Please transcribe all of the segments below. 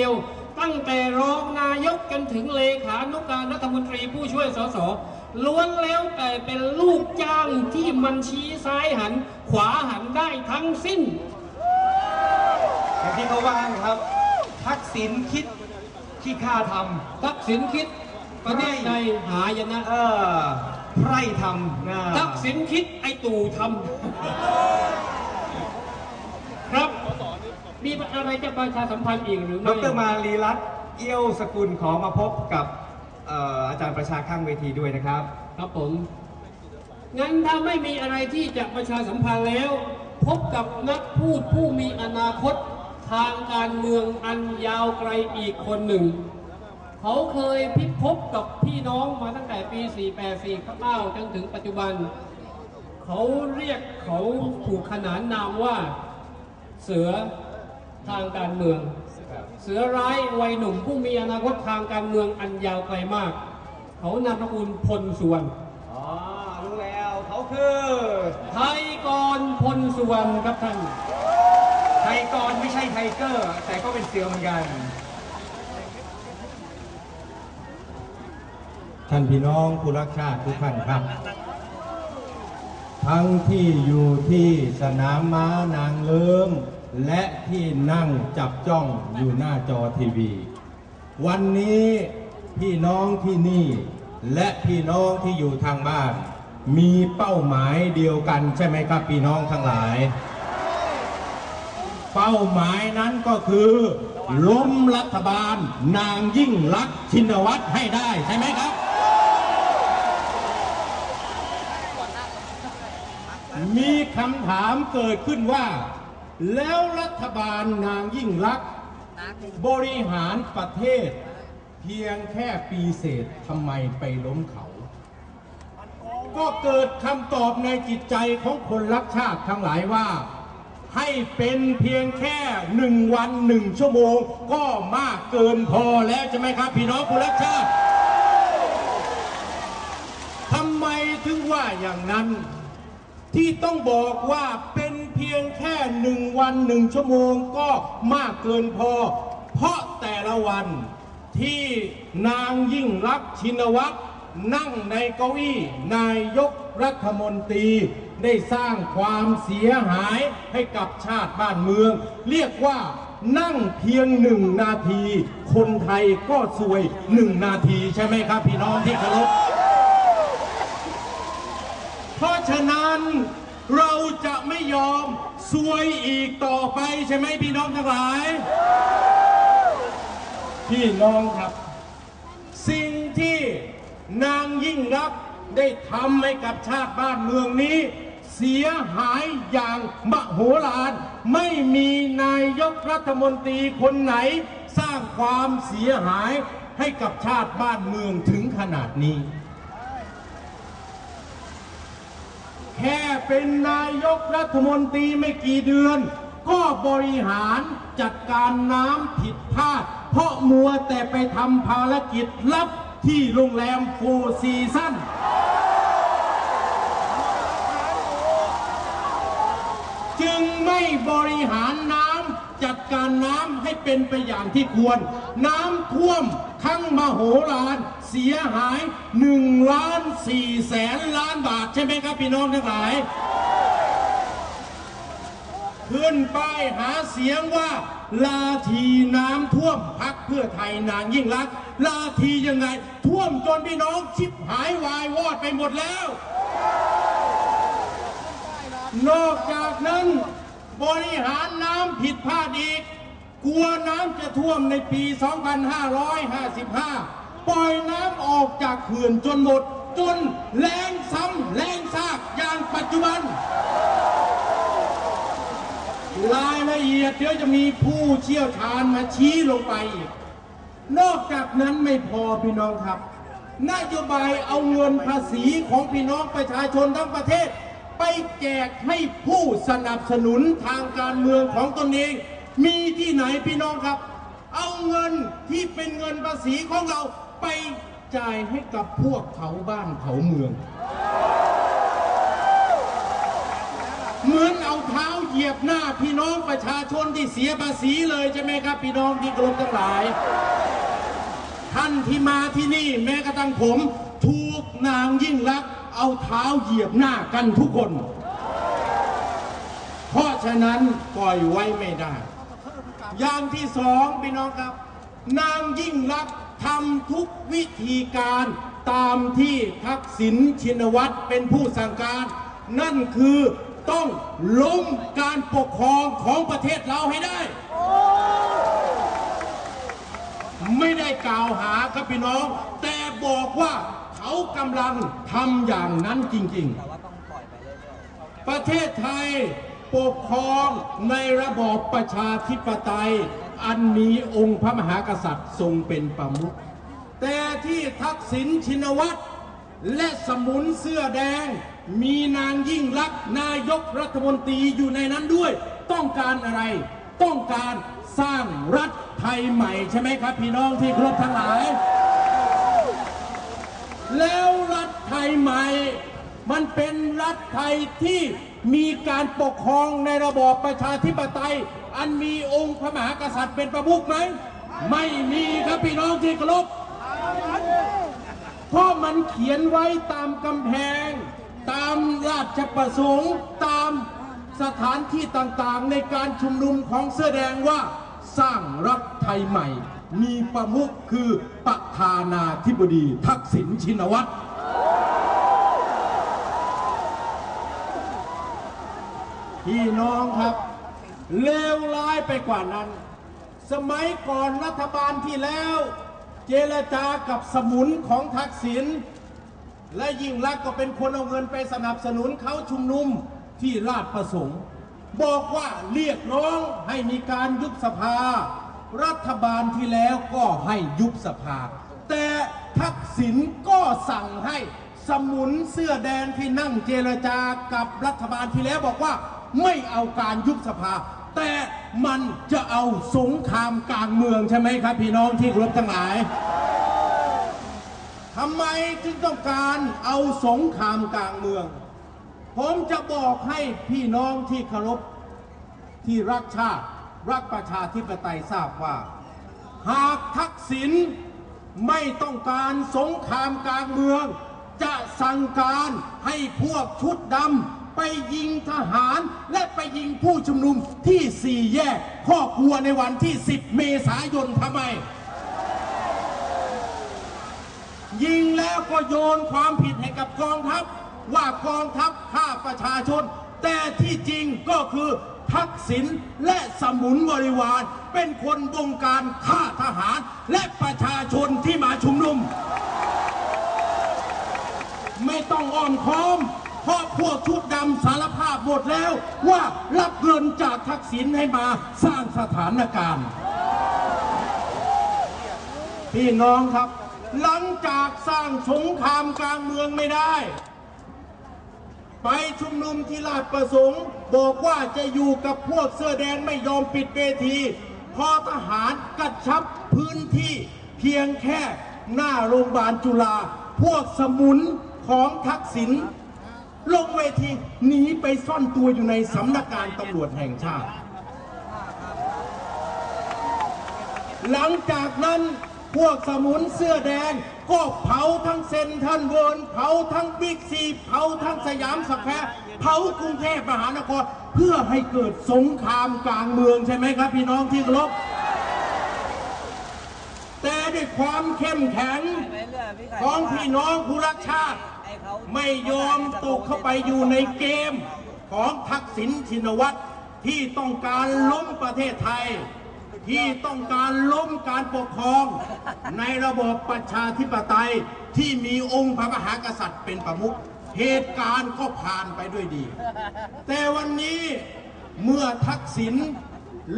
เดียวตั้งแต่รองนายกกันถึงเลขานุการรัฐมนตรีผู้ช่วยสสล้วนแล้วแต่เป็นลูกจ้างที่มันชี้ซ้ายหัน ขวาหันได้ทั้งสิ้นอย่างที่เขาว่าครับ ทักษิณคิดขี้ข้าททักษิณคิดประเทศใดหายนะำเออไพร่ทำนะทักษิณคิดไอตู่ทำครับ มีอะไรจะประชาสัมพันธ์อีกหรือดไม่ รมารีรัตน์เอี้ยวสกุลขอมาพบกับเอ่ออาจารย์ประชาข้างเวทีด้วยนะครับ ครับผม งั้นถ้าไม่มีอะไรที่จะประชาสัมพันธ์แล้ว พบกับนักพูดผู้มีอนาคต ทางการเมืองอันยาวไกลอีกคนหนึ่ง เขาเคยพิพบกับพี่น้องมาตั้งแต่ปี 484ข้าจนถึงปัจจุบัน เขาเรียกเขาถูกขนานนามว่า เสือ ทางการเมือง เสือร้ายวัยหนุ่มผู้มีอนาคตทางการเมืองอันยาวไกลมาก เขานามสกุลพลสุวรรณอ๋อรู้แล้วเขาคือไทยกรพลสุวรรณครับท่าน ไทยกรไม่ใช่ไทเกอร์ แต่ก็เป็นเสือเหมือนกัน ท่านพี่น้องผู้รักชาติทุกท่านครับทั้งที่อยู่ที่สนามม้านางเลิม และที่นั่งจับจ้องอยู่หน้าจอทีวี วันนี้พี่น้องที่นี่ และพี่น้องที่อยู่ทางบ้าน มีเป้าหมายเดียวกันใช่ไหมครับพี่น้องทั้งหลาย เป้าหมายนั้นก็คือล้มรัฐบาลนางยิ่งลักษณ์ชินวัตรให้ได้ใช่ไหมครับ มีคำถามเกิดขึ้นว่า แล้วรัฐบาลนางยิ่งลักษณ์บริหารประเทศ เพียงแค่ปีเศษทำไมไปล้มเขา ก็เกิดคำตอบในจิตใจของคนรักชาติทั้งหลายว่า ให้เป็นเพียงแค่หนึ่งวันหนึ่งชั่วโมง ก็มากเกินพอแล้วใช่ไหมครับ พี่น้องคนรักชาติทำไมถึงว่าอย่างนั้นที่ต้องบอกว่าเป พียงแค่หนึ่งวันหนึ่งชั่วโมงก็มากเกินพอ เพราะแต่ละวันที่นางยิ่งรักชินวัตรนั่งในเก้าอี้นายกรัฐมนตรีได้สร้างความเสียหายให้กับชาติบ้านเมือง เรียกว่านั่งเพียงหนึ่งนาที คนไทยก็สวยหนึ่งนาทีใช่ไหมครับพี่น้องที่เคารพเพราะฉะนั้นเราจะ ยอมซวยอีกต่อไปใช่ไหมพี่น้องทั้งหลาย พี่น้องครับ สิ่งที่นางยิ่งรักได้ทำให้กับชาติบ้านเมืองนี้ เสียหายอย่างมโหฬารไม่มีนายกรัฐมนตรีคนไหน สร้างความเสียหายให้กับชาติบ้านเมืองถึงขนาดนี้ แค่เป็นนายกรัฐมนตรีไม่กี่เดือน ก็บริหารจัดการน้ำผิดพลาด เพราะมัวแต่ไปทำภารกิจลับที่โรงแรมโฟร์ซีซั่นจึงไม่บริหารน้ำ จัดการน้ำให้เป็นไปอย่างที่ควร น้ำท่วมทั้งมโหฬารเสียหาย1ล้าน4แสนล้านบาทใช่ไหมครับพี่น้องทั้งหลาย ขึ้นป้ายหาเสียงว่าลาทีน้ำท่วมพักเพื่อไทยนางยิ่งรัก ลาทียังไง ท่วมจนพี่น้องชิบหายวายวอดไปหมดแล้ว นอกจากนั้น บริหารน้ำผิดพลาดอีก กลัวน้ำจะท่วมในปี 2555 ปล่อยน้ำออกจากเขื่อนจนหมด จนแรงซ้ำแรงซากอย่างปัจจุบัน รายละเอียดเดี๋ยวจะมีผู้เชี่ยวชาญมาชี้ลงไปอีก นอกจากนั้นไม่พอพี่น้องครับ นโยบายเอาเงินภาษีของพี่น้องประชาชนทั้งประเทศ ไปแจกให้ผู้สนับสนุนทางการเมืองของตนเอง มีที่ไหนพี่น้องครับ เอาเงินที่เป็นเงินภาษีของเราไปจ่ายให้กับพวกเขาบ้านเขาเมือง เหมือนเอาเท้าเหยียบหน้าพี่น้องประชาชนที่เสียภาษีเลยใช่ไหมครับ พี่น้องที่เคารพทั้งหลาย ท่านที่มาที่นี่แม้กระทั่งผม ถูกนางยิ่งลักษ เอาเท้าเหยียบหน้ากันทุกคน เพราะฉะนั้นปล่อยไว้ไม่ได้ อย่างที่สองพี่น้องครับ นางยิ่งลักทำทุกวิธีการตามที่ทักษิณชินวัตรเป็นผู้สั่งการ นั่นคือต้องล้มการปกครองของประเทศเราให้ได้ ไม่ได้กล่าวหาครับพี่น้อง แต่บอกว่า เขากำลังทำอย่างนั้นจริง ๆ ประเทศไทยปกครองในระบอบประชาธิปไตย อันมีองค์พระมหากษัตริย์ทรงเป็นประมุขแต่ที่ทักษิณชินวัตรและสมุนเสื้อแดง มีนางยิ่งลักษณ์นายกรัฐมนตรีอยู่ในนั้นด้วย ต้องการอะไร ต้องการสร้างรัฐไทยใหม่ใช่ไหมครับ พี่น้องที่ครบทั้งหลาย แล้วรัฐไทยใหม่ มันเป็นรัฐไทยที่มีการปกครองในระบอบประชาธิปไตย อันมีองค์พระมหากษัตริย์เป็นประมุขไหม ไม่มีครับพี่น้องที่เคารพเพราะมันเขียนไว้ตามกำแพง ตามราชประสงค์ตามสถานที่ต่างๆ ในการชุมนุมของเสื้อแดงว่าสร้างรัฐไทยใหม่ มีประมุขคือประธานาธิบดีทักษิณชินวัตรพี่น้องครับ เลวร้ายไปกว่านั้น สมัยก่อนรัฐบาลที่แล้ว เจรจากับสมุนของทักษิณและยิ่งรักก็เป็นคนเอาเงินไปสนับสนุนเขาชุมนุมที่ราชประสงค์ บอกว่าเรียกร้องให้มีการยุบสภา รัฐบาลที่แล้วก็ให้ยุบสภา แต่ทักษิณก็สั่งให้สมุนเสื้อแดงที่นั่งเจรจากับรัฐบาลที่แล้วบอกว่าไม่เอาการยุบสภา แต่มันจะเอาสงครามกลางเมืองใช่ไหมครับ พี่น้องที่คารพทั้งหลายทำไมจึงต้องการเอาสงครามกลางเมือง ผมจะบอกให้พี่น้องที่เคารพที่รักชาติ รักประชาธิปไตยทราบว่า หากทักษิณไม่ต้องการสงครามกลางเมือง จะสั่งการให้พวกชุดดำไปยิงทหาร และไปยิงผู้ชุมนุมที่สี่แยกข้อกลัวในวันที่ 10 เมษายนทำไม ยิงแล้วก็โยนความผิดให้กับกองทัพ ว่ากองทัพฆ่าประชาชน แต่ที่จริงก็คือ ทักษิณและสมุนบริวาร เป็นคนบงการฆ่าทหาร และประชาชนที่มาชุมนุม ไม่ต้องอ้อมค้อมเพราะพวกชุดดำสารภาพหมดแล้วว่ารับเงินจากทักษิณให้มาสร้างสถานการณ์ พี่น้องครับ หลังจากสร้างสงครามกลางเมืองไม่ได้ ไปชุมนุมที่ราชประสงค์ บอกว่าจะอยู่กับพวกเสื้อแดงไม่ยอมปิดเวที พอทหารกระชับพื้นที่เพียงแค่หน้าโรงพยาบาลจุฬาพวกสมุนของทักษิณลงเวทีหนีไปซ่อนตัวอยู่ในสำนักงานตำรวจแห่งชาติ หลังจากนั้น พวกสมุนเสื้อแดง ก็เผาทั้งเซนทันเวิร์นเผาทั้งบิ๊กซีเผาทั้งสยามสแควร์เผากรุงเทพมหานครเพื่อให้เกิดสงครามกลางเมืองใช่ไหมครับ พี่น้องที่เคารพแต่ด้วยความเข้มแข็งของพี่น้องผู้รักชาติ ไม่ยอมตกเข้าไปอยู่ในเกมของทักษิณชินวัตรที่ต้องการล้มประเทศไทย ที่ต้องการล้มการปกครอง ในระบบประชาธิปไตยที่มีองค์พระมหากษัตริย์เป็นประมุขเหตุการณ์ก็ผ่านไปด้วยดี แต่วันนี้เมื่อทักษิณ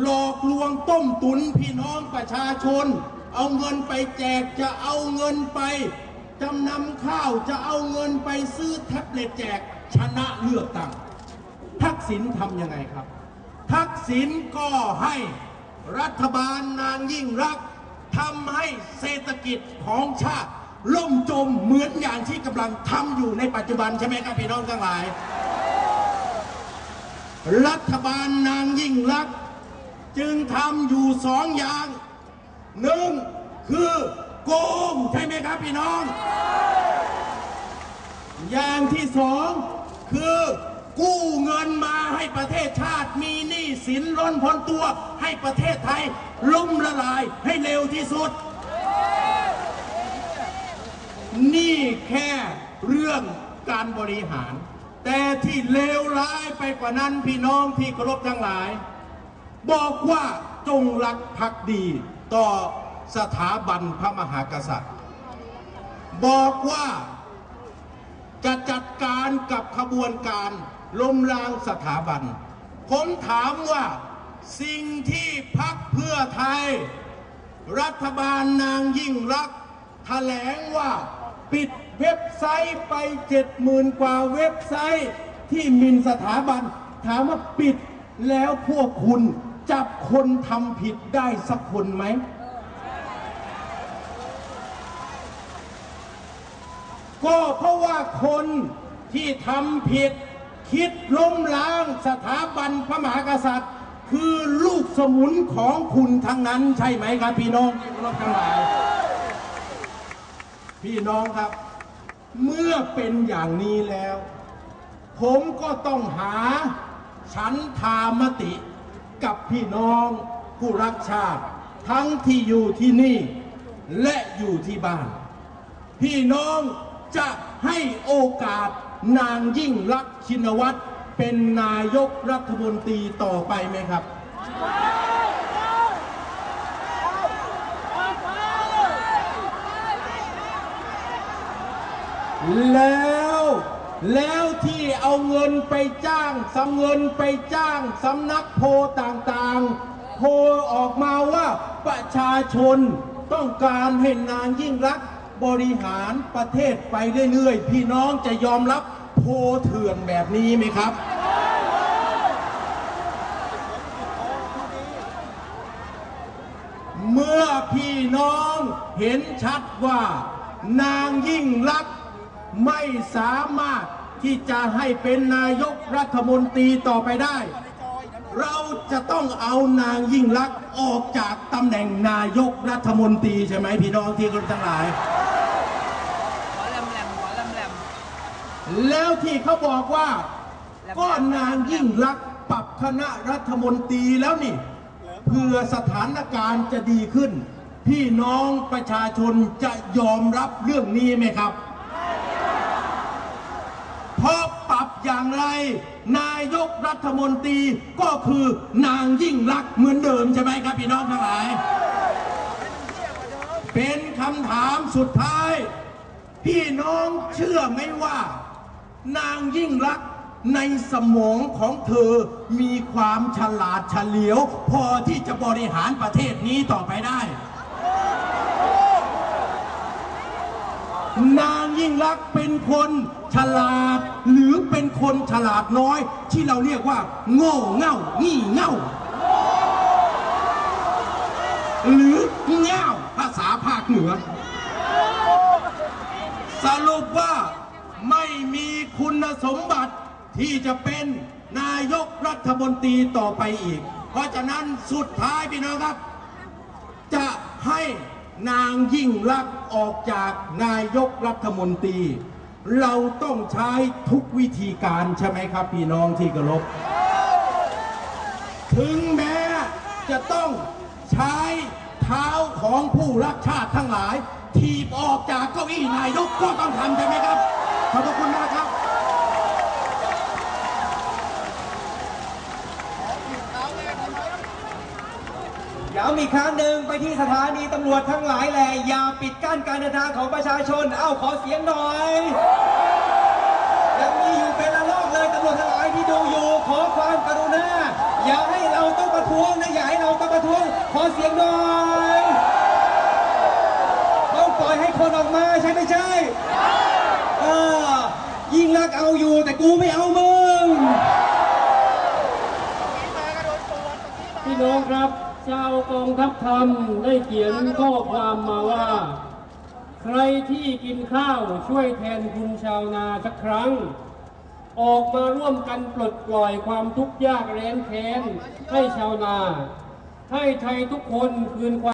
หลอกลวงต้มตุนพี่น้องประชาชน เอาเงินไปแจกจะเอาเงินไปจำนำข้าวจะเอาเงินไปซื้อแท็บเล็ตแจกชนะเลือกตั้งทักษิณทำยังไงครับ ทักษิณก็ให้ รัฐบาลนางยิ่งรักทำให้เศรษฐกิจของชาติ ล่มจมเหมือนอย่างที่กำลังทำอยู่ในปัจจุบันใช่ไหมครับพี่น้องทั้งหลาย รัฐบาลนางยิ่งลัก จึงทำอยู่สองอย่างหนึ่งคือโกงใช่ไหมครับพี่น้อง อย่างที่สองคือ กู้เงินมาให้ประเทศชาติมีหนี้สินล้นพ้นตัว ให้ประเทศไทยล่มละลายให้เร็วที่สุด นี่แค่เรื่องการบริหาร แต่ที่เลวร้ายไปกว่านั้นพี่น้องที่เคารพทั้งหลาย บอกว่าจงรักภักดีต่อสถาบันพระมหากษัตริย์ บอกว่าจะจัดการกับขบวนการ ล้มล้างสถาบัน ผมถามว่าสิ่งที่พักเพื่อไทย รัฐบาลนางยิ่งรักษณ์แถลงว่าปิดเว็บไซต์ไปเจ็ดหมื่นกว่าเว็บไซต์ที่หมินสถาบัน ถามว่าปิดแล้วพวกคุณจับคนทำผิดได้สักคนไหม ก็เพราะว่าคนที่ทำผิด คิดล้มล้างสถาบันพระมหากษัตริย์ คือลูกสมุนของคุณทั้งนั้นใช่ไหมครับพี่น้องที่เคารพทั้งหลาย พี่น้องครับ เมื่อเป็นอย่างนี้แล้ว ผมก็ต้องหาฉันทามติกับพี่น้องผู้รักชาติ ทั้งที่อยู่ที่นี่ และอยู่ที่บ้าน พี่น้องจะให้โอกาส นางยิ่งรักชินวัตรเป็นนายกรัฐมนตรีต่อไปไหมครับแล้วแล้วที่เอาเงินไปจ้างสำเงินไปจ้างสำนักโพต่างๆ โพออกมาว่าประชาชนต้องการให้นางยิ่งรักบริหารประเทศไปเรื่อยๆ พี่น้องจะยอมรับ โพเถื่อนแบบนี้ไหมครับ เมื่อพี่น้องเห็นชัดว่านางยิ่งรักษณ์ไม่สามารถที่จะให้เป็นนายกรัฐมนตรีต่อไปได้ เราจะต้องเอานางยิ่งรักษณ์ออกจากตำแหน่งนายกรัฐมนตรีใช่ไหมพี่น้องที่เคารทั้งหลาย หัวแหลมแหลมหัวแหลมแหลม แล้วที่เขาบอกว่าก็นางยิ่งรักษณ์ปรับคณะรัฐมนตรีแล้วนี่ เพื่อสถานการณ์จะดีขึ้น พี่น้องประชาชนจะยอมรับเรื่องนี้ไหมครับเพราะปรับอย่างไร นายกรัฐมนตรีก็คือนางยิ่งรักษณ์เหมือนเดิมใช่ไหมครับพี่น้องทั้งหลาย เป็นคำถามสุดท้าย พี่น้องเชื่อไหมว่า นางยิ่งรักในสมองของเธอมีความฉลาดเฉลียว พอที่จะบริหารประเทศนี้ต่อไปได้ นางยิ่งรักเป็นคนฉลาด หรือเป็นคนฉลาดน้อย ที่เราเรียกว่า โง่เง่างี่เง่า หรือเง่าภาษาภาคเหนือ สรุปว่าไม่มี คุณสมบัติที่จะเป็นนายกรัฐมนตรีต่อไปอีก เพราะฉะนั้นสุดท้ายพี่น้องครับ จะให้นางยิ่งรักษณ์ออกจากนายกรัฐมนตรี เราต้องใช้ทุกวิธีการใช่ไหมครับ พี่น้องที่เคารพถึงแม้จะต้องใช้เท้าของผู้รักชาติทั้งหลาย ถีบออกจากเก้าอี้นายกก็ต้องทำใช่ไหมครับ ขอบคุณมากครับ ย้ำอีกครั้งหนึ่งไปที่สถานีตำรวจทั้งหลายแหล่อย่าปิดกั้นการเดินทางของประชาชน เอ้าขอเสียงหน่อย ยังมีอยู่เป็นละลอกเลยตำรวจทั้งหลายที่ดูอยู่ขอความกรุณา อย่าให้เราต้องประท้วงนะอย่าให้เราต้องประท้วง ขอเสียงหน่อยต้องปล่อยให้คนออกมาใช่ไม่ใช่เออยิ่งรักเอาอยู่แต่กูไม่เอามึงพี่น้องครับ ชาวกองทัพธรรมได้เขียนข้อความมาว่า ใครที่กินข้าวช่วยแทนคุณชาวนาสักครั้ง ออกมาร่วมกันปลดปล่อยความทุกข์ยากแร้นแค้นให้ชาวนา ให้ไทยทุกคนคืนความ